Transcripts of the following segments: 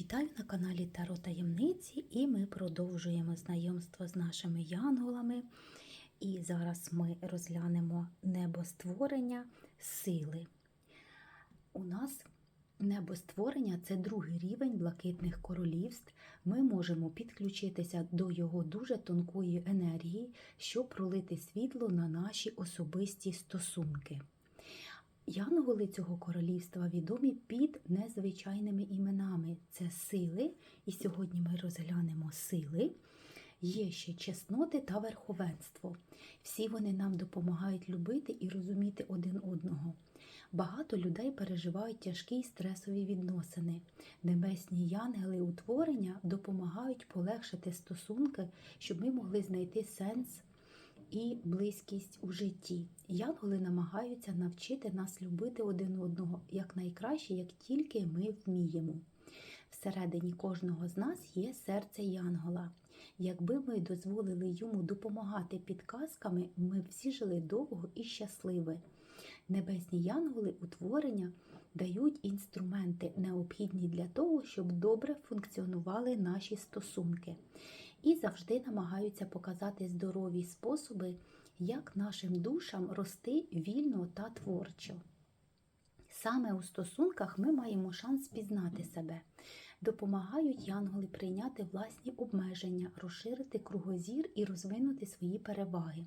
Вітаю на каналі Таро Таємниці і ми продовжуємо знайомство з нашими янголами. І зараз ми розглянемо небостворення сили. У нас небостворення це другий рівень блакитних королівств. Ми можемо підключитися до його дуже тонкої енергії, щоб пролити світло на наші особисті стосунки. Янголи цього королівства відомі під незвичайними іменами. Це сили, і сьогодні ми розглянемо сили. Є ще чесноти та верховенство. Всі вони нам допомагають любити і розуміти один одного. Багато людей переживають тяжкі й стресові відносини. Небесні янгели утворення допомагають полегшити стосунки, щоб ми могли знайти сенс і близькість у житті. Янголи намагаються навчити нас любити один одного якнайкраще, як тільки ми вміємо. Всередині кожного з нас є серце Янгола. Якби ми дозволили йому допомагати підказками, ми всі жили довго і щасливо. Небесні янголи утворення дають інструменти, необхідні для того, щоб добре функціонували наші стосунки, і завжди намагаються показати здорові способи, як нашим душам рости вільно та творчо. Саме у стосунках ми маємо шанс пізнати себе. Допомагають янголи прийняти власні обмеження, розширити кругозір і розвинути свої переваги.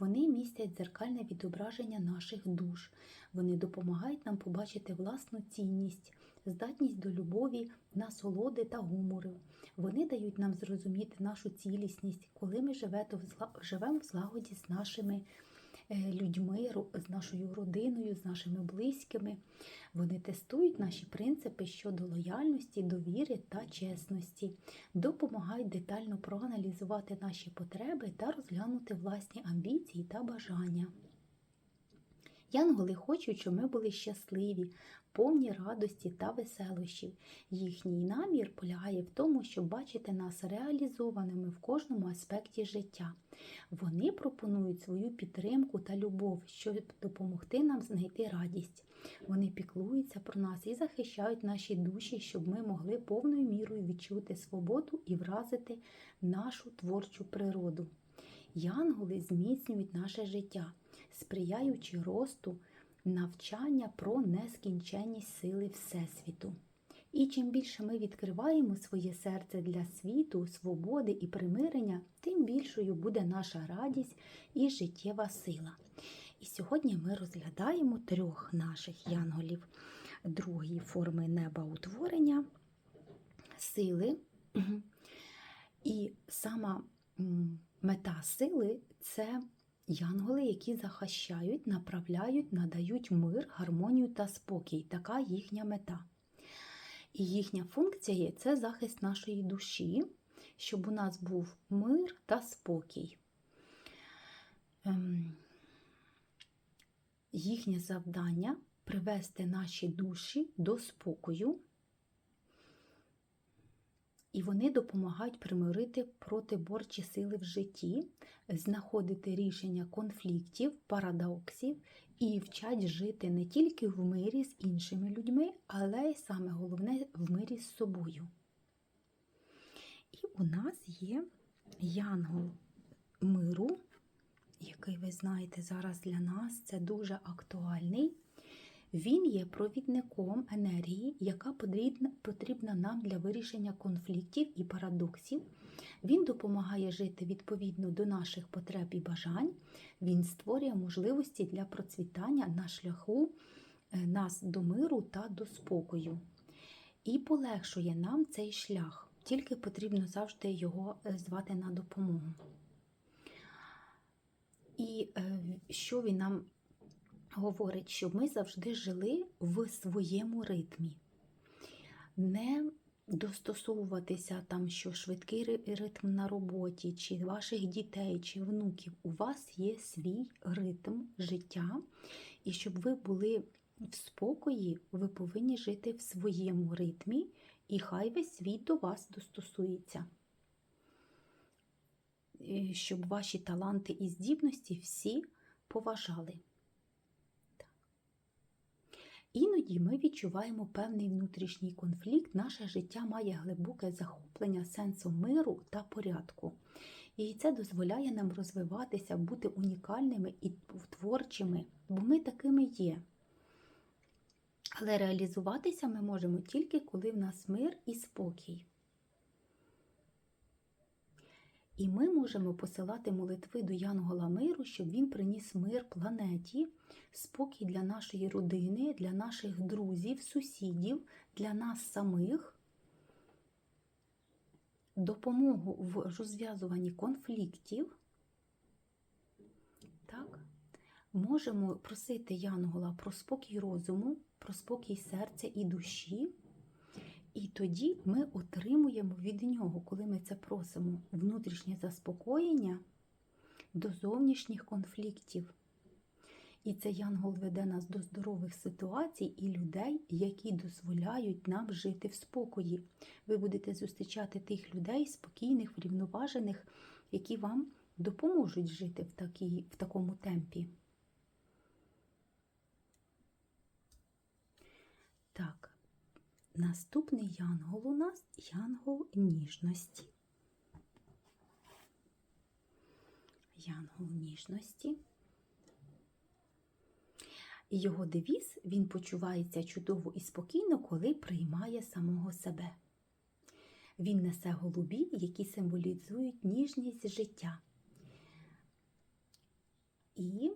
Вони містять дзеркальне відображення наших душ. Вони допомагають нам побачити власну цінність, здатність до любові, насолоди та гумору. Вони дають нам зрозуміти нашу цілісність, коли ми живемо в злагоді з нашими людьми, з нашою родиною, з нашими близькими. Вони тестують наші принципи щодо лояльності, довіри та чесності, допомагають детально проаналізувати наші потреби та розглянути власні амбіції та бажання. Янголи хочуть, щоб ми були щасливі, повні радості та веселощів. Їхній намір полягає в тому, щоб бачити нас реалізованими в кожному аспекті життя. Вони пропонують свою підтримку та любов, щоб допомогти нам знайти радість. Вони піклуються про нас і захищають наші душі, щоб ми могли повною мірою відчути свободу і вразити нашу творчу природу. Янголи зміцнюють наше життя, сприяючи росту, навчання про нескінченність сили Всесвіту. І чим більше ми відкриваємо своє серце для світу, свободи і примирення, тим більшою буде наша радість і життєва сила. І сьогодні ми розглядаємо трьох наших янголів другої форми неба утворення, сили. І сама мета сили це янголи, які захищають, направляють, надають мир, гармонію та спокій. Така їхня мета. І їхня функція є це захист нашої душі, щоб у нас був мир та спокій. Ем, їхнє завдання привести наші душі до спокою, і вони допомагають примирити протиборчі сили в житті, знаходити рішення конфліктів, парадоксів і вчать жити не тільки в мирі з іншими людьми, але й саме головне в мирі з собою. І у нас є янгол миру, який, ви знаєте, зараз для нас це дуже актуальний. Він є провідником енергії, яка потрібна нам для вирішення конфліктів і парадоксів. Він допомагає жити відповідно до наших потреб і бажань. Він створює можливості для процвітання на шляху нас до миру та до спокою. І полегшує нам цей шлях, тільки потрібно завжди його звати на допомогу. І що він нам говорить, щоб ми завжди жили в своєму ритмі. Не достосовуватися там, що швидкий ритм на роботі, чи ваших дітей, чи внуків. У вас є свій ритм життя, і щоб ви були в спокої, ви повинні жити в своєму ритмі, і хай весь світ до вас достосується. Щоб ваші таланти і здібності всі поважали. Іноді ми відчуваємо певний внутрішній конфлікт, наше життя має глибоке захоплення сенсом миру та порядку. І це дозволяє нам розвиватися, бути унікальними і творчими, бо ми такими є. Але реалізуватися ми можемо тільки коли в нас мир і спокій. І ми можемо посилати молитви до Янгола миру, щоб він приніс мир планеті, спокій для нашої родини, для наших друзів, сусідів, для нас самих, допомогу в розв'язуванні конфліктів. Так? Можемо просити Янгола про спокій розуму, про спокій серця і душі. І тоді ми отримуємо від нього, коли ми це просимо, внутрішнє заспокоєння до зовнішніх конфліктів. І це Янгол веде нас до здорових ситуацій і людей, які дозволяють нам жити в спокої. Ви будете зустрічати тих людей, спокійних, врівноважених, які вам допоможуть жити в, такій, в такому темпі. Так, наступний янгол у нас янгол ніжності. Янгол ніжності. І його девіз він почувається чудово і спокійно, коли приймає самого себе. Він несе голубі, які символізують ніжність життя. І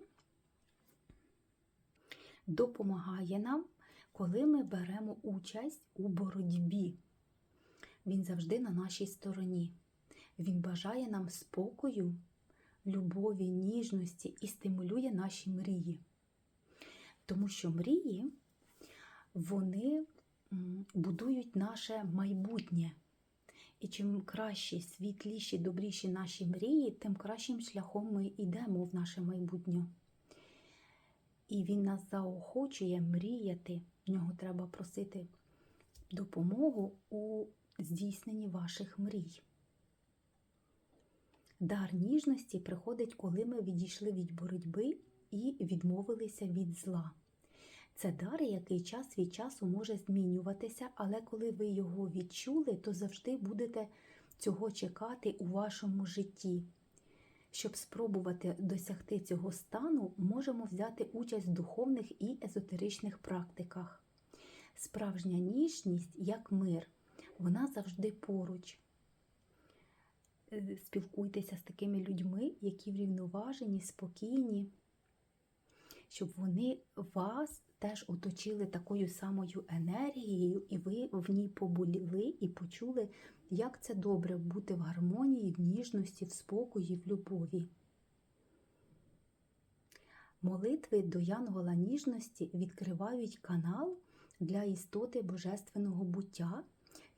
допомагає нам, коли ми беремо участь у боротьбі. Він завжди на нашій стороні. Він бажає нам спокою, любові, ніжності і стимулює наші мрії. Тому що мрії, вони будують наше майбутнє. І чим кращі, світліші, добріші наші мрії, тим кращим шляхом ми йдемо в наше майбутнє. І він нас заохочує мріяти. В нього треба просити допомогу у здійсненні ваших мрій. Дар ніжності приходить, коли ми відійшли від боротьби і відмовилися від зла. Це дар, який час від часу може змінюватися, але коли ви його відчули, то завжди будете цього чекати у вашому житті. Щоб спробувати досягти цього стану, можемо взяти участь в духовних і езотеричних практиках. Справжня ніжність, як мир, вона завжди поруч. Спілкуйтеся з такими людьми, які врівноважені, спокійні, щоб вони вас теж оточили такою самою енергією, і ви в ній побули і почули, як це добре бути в гармонії, в ніжності, в спокої, в любові. Молитви до Янгола ніжності відкривають канал для істоти божественного буття,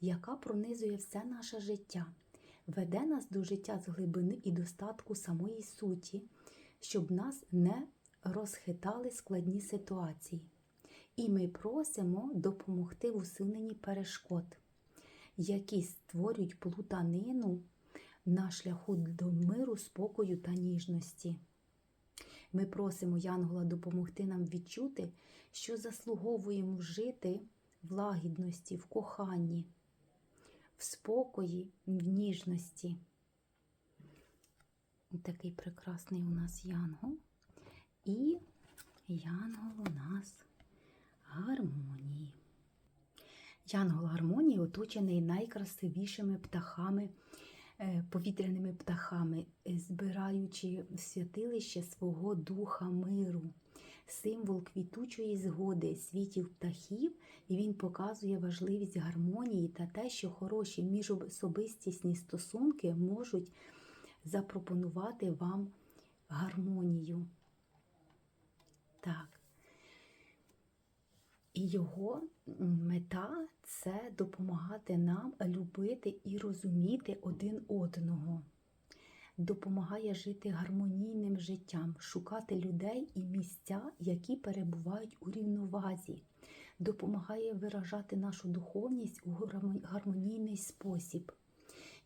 яка пронизує все наше життя, веде нас до життя з глибини і достатку самої суті, щоб нас не розхитали складні ситуації. І ми просимо допомогти в усуненні перешкод, які створюють плутанину на шляху до миру, спокою та ніжності. Ми просимо Янгола допомогти нам відчути, що заслуговуємо жити в лагідності, в коханні, в спокої, в ніжності. Такий прекрасний у нас янгол. І янгол у нас гармонії. Янгол гармонії оточений найкрасивішими птахами, повітряними птахами, збираючи в святилище свого духа миру, символ квітучої згоди світів птахів, і він показує важливість гармонії та те, що хороші міжособистісні стосунки можуть запропонувати вам гармонію. Так. І його мета це допомагати нам любити і розуміти один одного, допомагає жити гармонійним життям, шукати людей і місця, які перебувають у рівновазі, допомагає виражати нашу духовність у гармонійний спосіб.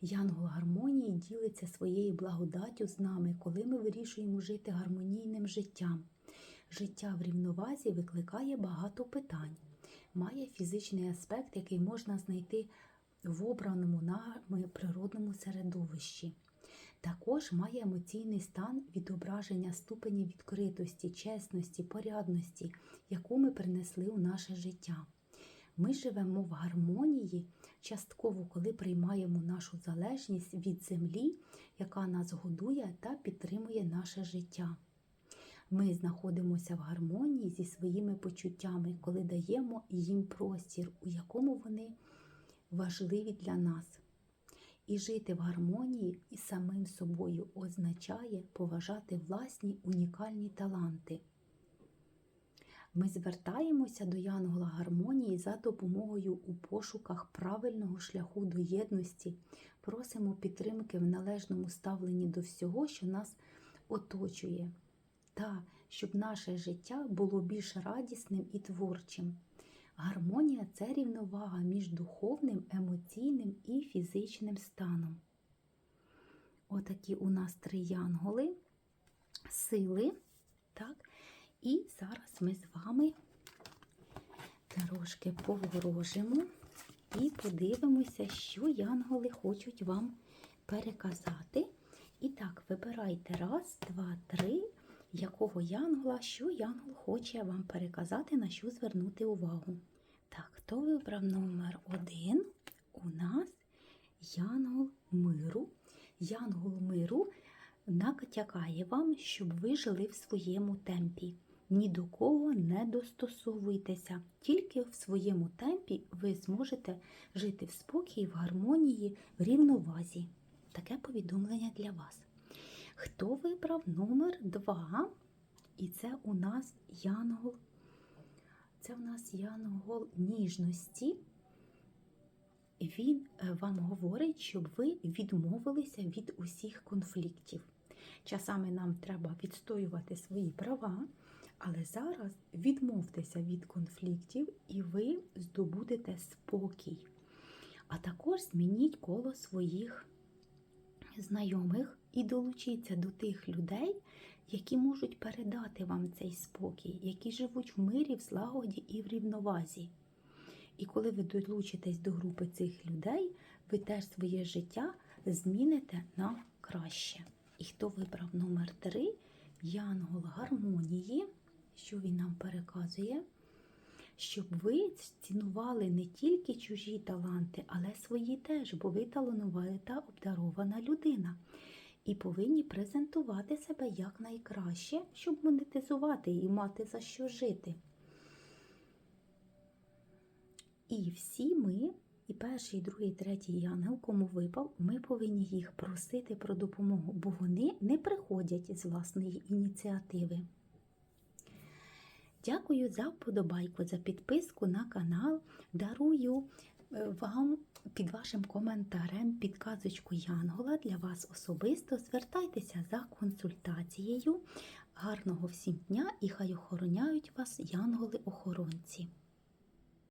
Янгол гармонії ділиться своєю благодаттю з нами, коли ми вирішуємо жити гармонійним життям життя в рівновазі викликає багато питань. Має фізичний аспект, який можна знайти в обраному нами природному середовищі. Також має емоційний стан відображення ступені відкритості, чесності, порядності, яку ми принесли у наше життя. Ми живемо в гармонії, частково, коли приймаємо нашу залежність від землі, яка нас годує та підтримує наше життя. Ми знаходимося в гармонії зі своїми почуттями, коли даємо їм простір, у якому вони важливі для нас. І жити в гармонії із самим собою означає поважати власні унікальні таланти. Ми звертаємося до Янгола гармонії за допомогою у пошуках правильного шляху до єдності, просимо підтримки в належному ставленні до всього, що нас оточує, та щоб наше життя було більш радісним і творчим. Гармонія це рівновага між духовним, емоційним і фізичним станом. Отакі у нас три янголи, сили. Так? І зараз ми з вами трошки поворожимо і подивимося, що янголи хочуть вам переказати. І так, вибирайте раз, два, три, якого янгола, що янгол хоче вам переказати, на що звернути увагу. Так, хто вибрав номер один? У нас янгол миру. Янгол миру накатякає вам, щоб ви жили в своєму темпі. Ні до кого не достосовуйтеся. Тільки в своєму темпі ви зможете жити в спокій, в гармонії, в рівновазі. Таке повідомлення для вас. Хто вибрав номер 2? І це у нас янгол. Це у нас янгол ніжності. Він е, вам говорить, щоб ви відмовилися від усіх конфліктів. Часами нам треба відстоювати свої права, але зараз відмовтеся від конфліктів і ви здобудете спокій. А також змініть коло своїх знайомих і долучіться до тих людей, які можуть передати вам цей спокій, які живуть в мирі, в злагоді і в рівновазі. І коли ви долучитесь до групи цих людей, ви теж своє життя зміните на краще. І хто вибрав номер 3 Янгол гармонії, що він нам переказує, щоб ви цінували не тільки чужі таланти, але свої теж, бо ви талановита обдарована людина. І повинні презентувати себе якнайкраще, щоб монетизувати і мати за що жити. І всі ми, і перший, і другий, і третій янгел, кому випав, ми повинні їх просити про допомогу, бо вони не приходять з власної ініціативи. Дякую за вподобайку, за підписку на канал. Дарую е, вам під вашим коментарем підказочку Янгола для вас особисто. Звертайтеся за консультацією. Гарного всім дня і хай охороняють вас янголи-охоронці.